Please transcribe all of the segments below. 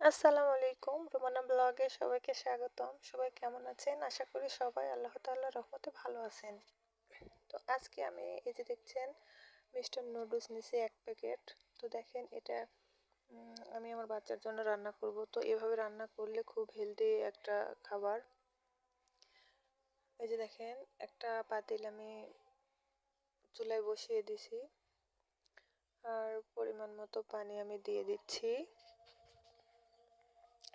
আসসালামু আলাইকুম। রুমানা ব্লগে সবাইকে স্বাগতম। সবাই কেমন আছেন? আশা করি সবাই আল্লাহ তাল্লাহ রহমতে ভালো আছেন। তো আজকে আমি এই যে দেখছেন, মিস্টার নুডলস নিছি এক প্যাকেট। তো দেখেন, এটা আমি আমার বাচ্চার জন্য রান্না করব। তো এভাবে রান্না করলে খুব হেলদি একটা খাবার। এই যে দেখেন, একটা পাতিল আমি চুলায় বসিয়ে দিছি। আর পরিমাণ মতো পানি আমি দিয়ে দিচ্ছি।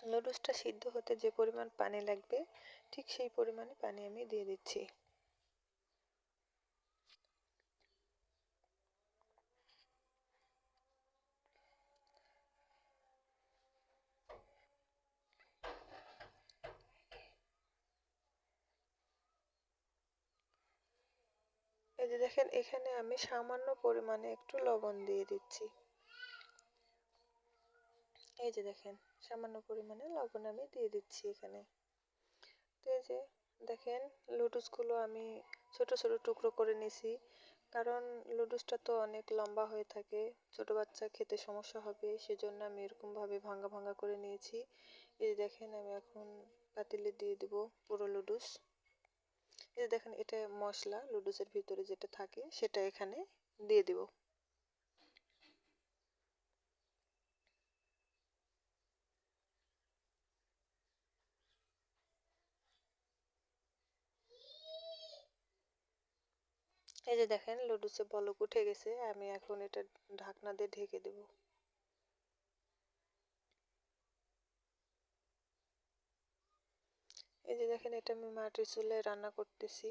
নুডলসটা সিদ্ধ হতে যে পরিমাণ পানি লাগবে, ঠিক সেই পরিমাণে পানি আমি দিয়ে দিচ্ছি। এই যে দেখেন, এখানে আমি সামান্য পরিমাণে একটু লবণ দিয়ে দিচ্ছি। এই যে দেখেন, সামান্য পরিমাণে লবণ আমি দিয়ে দিচ্ছি এখানে। তো এই যে দেখেন, লুডুসগুলো আমি ছোট ছোট টুকরো করে নিছি। কারণ লুডুসটা তো অনেক লম্বা হয়ে থাকে, ছোট বাচ্চা খেতে সমস্যা হবে, সেজন্য আমি এরকমভাবে ভাঙ্গা ভাঙ্গা করে নিয়েছি। এই যে দেখেন, আমি এখন পাতিলে দিয়ে দিব পুরো লুডুস। এই যে দেখেন, এটা মশলা লুডুসের ভিতরে যেটা থাকে, সেটা এখানে দিয়ে দিব। এই যে দেখেন, লুডুসে বলক উঠে গেছে, আমি এখন এটা ঢাকনা দিয়ে ঢেকে দেব। এই যে দেখেন, এটা আমি মাটির চুলায় রান্না করতেছি।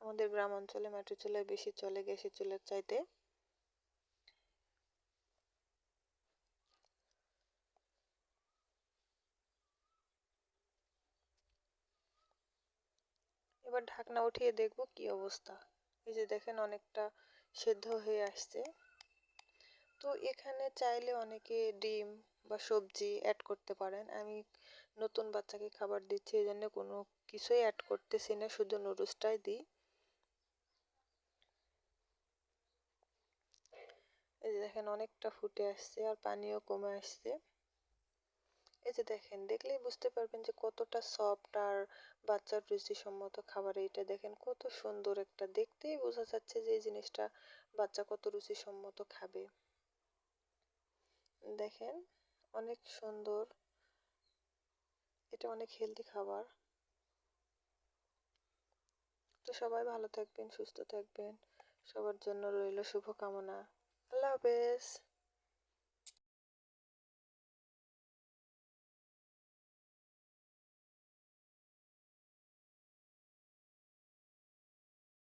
আমাদের গ্রাম অঞ্চলে মাটির চুলায় বেশি চলে গ্যাসের চুলার চাইতে। এবার ঢাকনা উঠিয়ে দেখব কি অবস্থা। এই যে দেখেন অনেকটা সেদ্ধ হয়ে আসছে। তো এখানে চাইলে অনেকে ডিম বা সবজি অ্যাড করতে পারেন। আমি নতুন বাচ্চাকে খাবার দিচ্ছি, এই জন্য কোনো কিছুই অ্যাড করতেছি না, শুধু নুডলসটাই দিই। এই যে দেখেন অনেকটা ফুটে আসছে আর পানিও কমে আসছে। এই যে দেখেন, দেখলেই বুঝতে পারবেন যে কতটা সফট আর বাচ্চার রুচিসম্মত খাবার এইটা। দেখেন কত সুন্দর একটা, দেখতেই বোঝা যাচ্ছে যে এই জিনিসটা বাচ্চা কত রুচিসম্মত খাবে। দেখেন অনেক সুন্দর, এটা অনেক হেলদি খাবার। তো সবাই ভালো থাকবেন, সুস্থ থাকবেন, সবার জন্য রইল শুভকামনা। আল্লাহ হাফেজ।